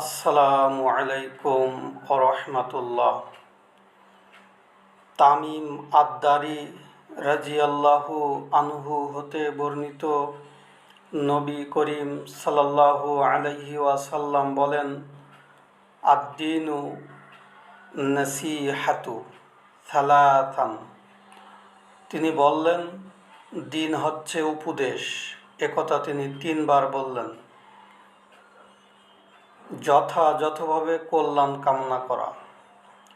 আসসালামু আলাইকুম রহমতুল্লাহ তামিম আদ্দারি রাজিয়াল্লাহু আনহু হতে বর্ণিত নবী করিম সাল্লাল্লাহু আলাইহি ওয়াসাল্লাম বলেন, আদ্দিনু নসিহাতু সালাথান তিনি বললেন, দিন হচ্ছে উপদেশ। একথা তিনি তিনবার বললেন। যথাযথভাবে কল্যাণ কামনা করা।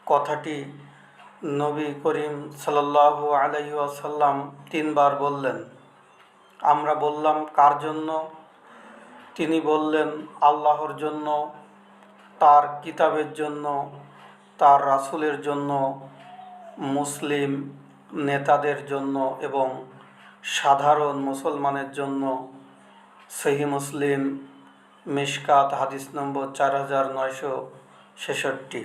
কথাটি নবী করিম সাল্লাল্লাহু আলাইহি ওয়াসাল্লাম তিনবার বললেন। আমরা বললাম, কার জন্য? তিনি বললেন, আল্লাহর জন্য, তার কিতাবের জন্য, তার রাসুলের জন্য, মুসলিম নেতাদের জন্য এবং সাধারণ মুসলমানের জন্য, সহি মুসলিম মিশকাত, হাদিস নম্বর চার হাজার নয়শো ছেষট্টি।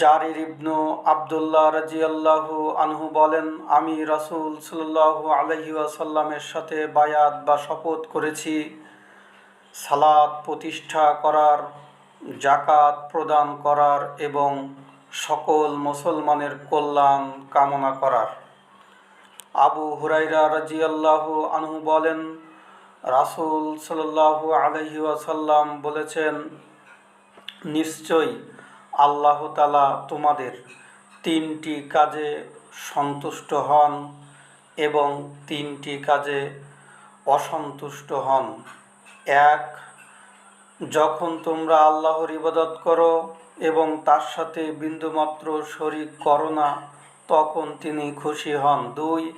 জারির ইবনু আবদুল্লাহ রাজিয়াল্লাহু আনহু বলেন, আমি রাসূল সাল্লাল্লাহু আলাইহি ওয়াসাল্লামের সাথে বায়াত বা শপথ করেছি, সালাত প্রতিষ্ঠা করার জাকাত প্রদান করার এবং সকল মুসলমানের কল্যাণ কামনা করার। আবু হুরাইরা রাজিয়াল্লাহু আনহু বলেন রাসূল সাল্লাল্লাহু আলাইহি ওয়াসাল্লাম বলেছেন, নিশ্চয়ই আল্লাহ তালা তোমাদের তিনটি কাজে সন্তুষ্ট হন এবং তিনটি কাজে অসন্তুষ্ট হন। এক, যখন তোমরা আল্লাহর ইবাদত করো এবং তার সাথে বিন্দুমাত্র শরিক করো না, তখন তিনি খুশি হন। দুই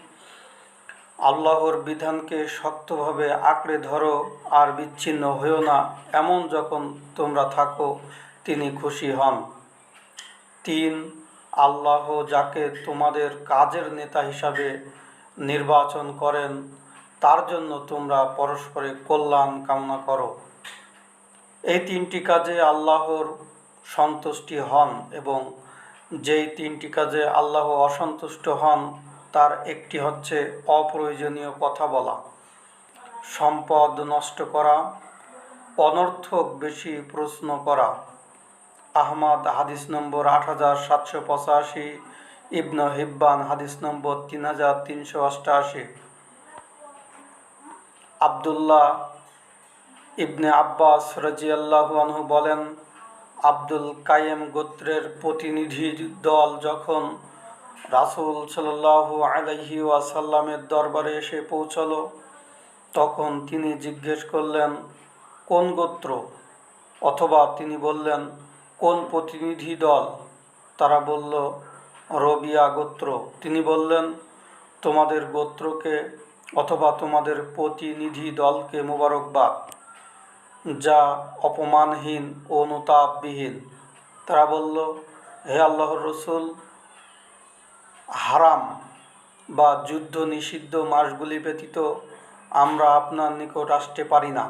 আল্লাহর বিধানকে শক্তভাবে আঁকড়ে ধরো আর বিচ্ছিন্ন হয়েও না, এমন যখন তোমরা থাকো, তিনি খুশি হন। তিন, আল্লাহ যাকে তোমাদের কাজের নেতা হিসাবে নির্বাচন করেন, তার জন্য তোমরা পরস্পরে কল্যাণ কামনা করো। এই তিনটি কাজে আল্লাহর সন্তুষ্টি হন এবং যেই তিনটি কাজে আল্লাহ অসন্তুষ্ট হন তার একটি হচ্ছে অপ্রয়োজনীয় কথা বলা। সম্পদ নষ্ট করা, অনর্থক বেশি প্রশ্ন করা। আহমদ হাদিস নম্বর আট হাজার সাতশো পঁচাশি, ইবন হিব্বান হাদিস নম্বর তিন হাজার তিনশো অষ্টাশি। আবদুল্লাহ ইবনে আব্বাস রাজিয়াল্লাহু আনহু বলেন, আব্দুল কায়েম গোত্রের প্রতিনিধি দল যখন রাসুল সাল্লাল্লাহু আলাইহি ওয়াসাল্লামের দরবারে এসে পৌঁছলো। তখন তিনি জিজ্ঞেস করলেন, কোন গোত্র? অথবা তিনি বললেন, কোন প্রতিনিধি দল? তারা বলল, রবিয়া গোত্র। তিনি বললেন, তোমাদের গোত্রকে অথবা তোমাদের প্রতিনিধি দলকে মোবারকবাদ, যা অপমানহীন অনুতাপবিহীন। তারা বলল, হে আল্লাহর রসুল হারাম বা যুদ্ধ নিষিদ্ধ মাসগুলি ব্যতীত আমরা আপনার নিকট আসতে পারি না।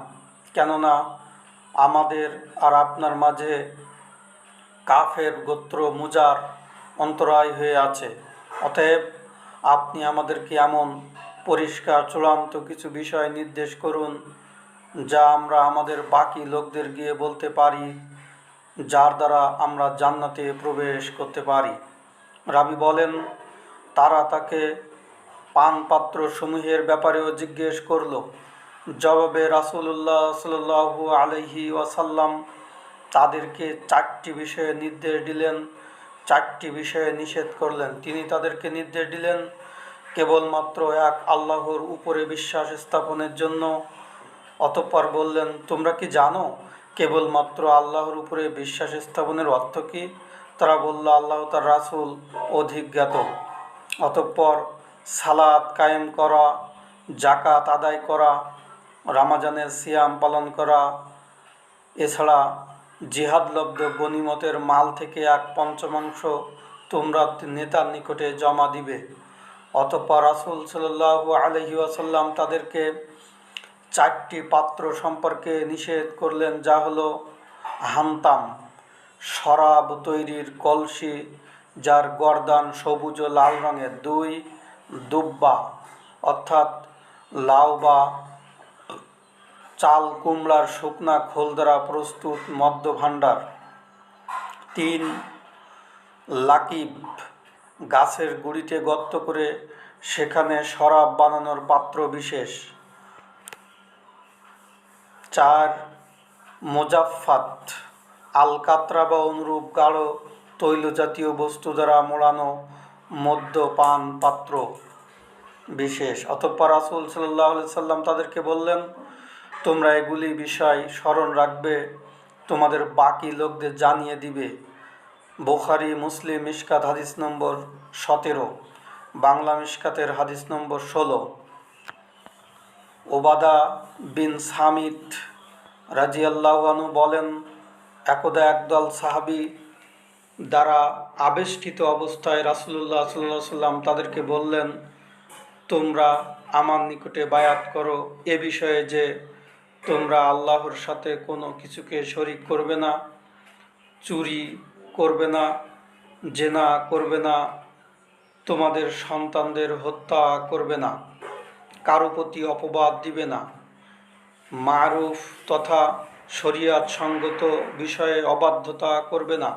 কেননা আমাদের আর আপনার মাঝে কাফের গোত্র মুজার অন্তরায় হয়ে আছে। অতএব আপনি আমাদেরকে এমন পরিষ্কার চূড়ান্ত কিছু বিষয় নির্দেশ করুন, যা আমরা আমাদের বাকি লোকদের গিয়ে বলতে পারি, যার দ্বারা আমরা জান্নাতে প্রবেশ করতে পারি। রাবি বলেন তারা তাকে পান পাত্র সমূহের ব্যাপারেও জিজ্ঞেস করল। জবাবে রাসুল্লাহ সাল্লু আলহি ওয়াসাল্লাম তাদেরকে চারটি বিষয়ে নির্দেশ দিলেন, চারটি বিষয়ে নিষেধ করলেন। তিনি তাদেরকে নির্দেশ দিলেন, কেবলমাত্র এক আল্লাহর উপরে বিশ্বাস স্থাপনের জন্য। অতঃপর বললেন, তোমরা কি জানো কেবলমাত্র আল্লাহর উপরে বিশ্বাস স্থাপনের অর্থ কী? তারা বলল, আল্লাহ তার রাসুল অধিক জ্ঞাত। অতঃপর সালাদ কায়েম করা জাকাত আদায় করা, রামাজানের সিয়াম পালন করা, এছাড়া জিহাদলব্ধ গনিমতের মাল থেকে এক পঞ্চমাংশ তোমরা নেতার নিকটে জমা দিবে। অতঃপর রাসুল সাল্লাহ আলহি আসাল্লাম তাদেরকে চারটি পাত্র সম্পর্কে নিষেধ করলেন, যা হলো হান্তাম, শরাব তৈরির কলসি যার গরদান সবুজ ও লাল রঙের দুই দুব্বা, অর্থাৎ লাউ বা চাল কুমড়ার শুকনা খোল দ্বারা প্রস্তুত মদ্য ভাণ্ডার তিন, লাকিব গাছের গুড়িতে গর্ত করে সেখানে শরাব বানানোর পাত্র বিশেষ। চার, মোজাফফাত, আলকাতরা বা অনুরূপ গাঢ় তৈল জাতীয় বস্তু দ্বারা মোড়ানো মদ্যপান পাত্র বিশেষ। অতঃপর রাসুল সাল্লাহ সাল্লাম তাদেরকে বললেন, তোমরা এগুলি বিষয় স্মরণ রাখবে, তোমাদের বাকি লোকদের জানিয়ে দিবে। বোখারি, মুসলিম, মিশকাত হাদিস নম্বর সতেরো, বাংলা মিশকাতের হাদিস নম্বর ষোলো। ওবাদা বিন সামিত রাজিয়াল্লাহানু বলেন, একদা একদল সাহাবি দ্বারা আবেষ্টিত অবস্থায় রাসুলুল্লাহ সাল্লাহ সাল্লাম তাদেরকে বললেন, তোমরা আমার নিকটে বায়াত করো। এ বিষয়ে যে তোমরা আল্লাহর সাথে কোনো কিছুকে শরিক করবে না, চুরি করবে না, জেনা করবে না, তোমাদের সন্তানদের হত্যা করবে না, কারও প্রতি অপবাদ দিবে না, মারুফ তথা শরিয়াত সঙ্গত বিষয়ে অবাধ্যতা করবে না।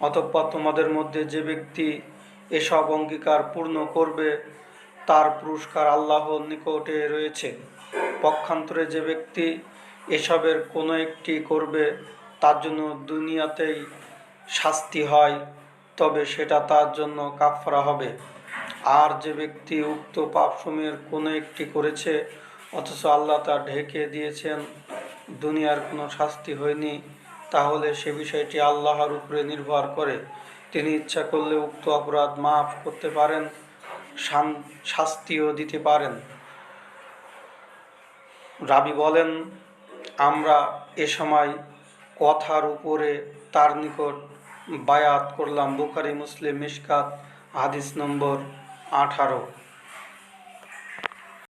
অতঃপর তোমাদের মধ্যে যে ব্যক্তি এসব অঙ্গীকার পূর্ণ করবে, তার পুরস্কার আল্লাহর নিকটে রয়েছে। পক্ষান্তরে যে ব্যক্তি এসবের কোনো একটি করবে, তার জন্য দুনিয়াতেই শাস্তি হয়, তবে সেটা তার জন্য কাফরা হবে। আর যে ব্যক্তি উক্ত পাপসমূহের কোনো একটি করেছে, অথচ আল্লাহ তা ঢেকে দিয়েছেন, দুনিয়ার কোনো শাস্তি হয়নি। তাহলে সে বিষয়টি আল্লাহর উপরে নির্ভর করে। তিনি ইচ্ছা করলে উক্ত অপরাধ মাফ করতে পারেন শাস্তিও দিতে পারেন। রাবি বলেন, আমরা এ সময় কথার উপরে তার নিকট বায়াত করলাম। বুখারি, মুসলিম, মিশকাত, হাদিস নম্বর আঠারো।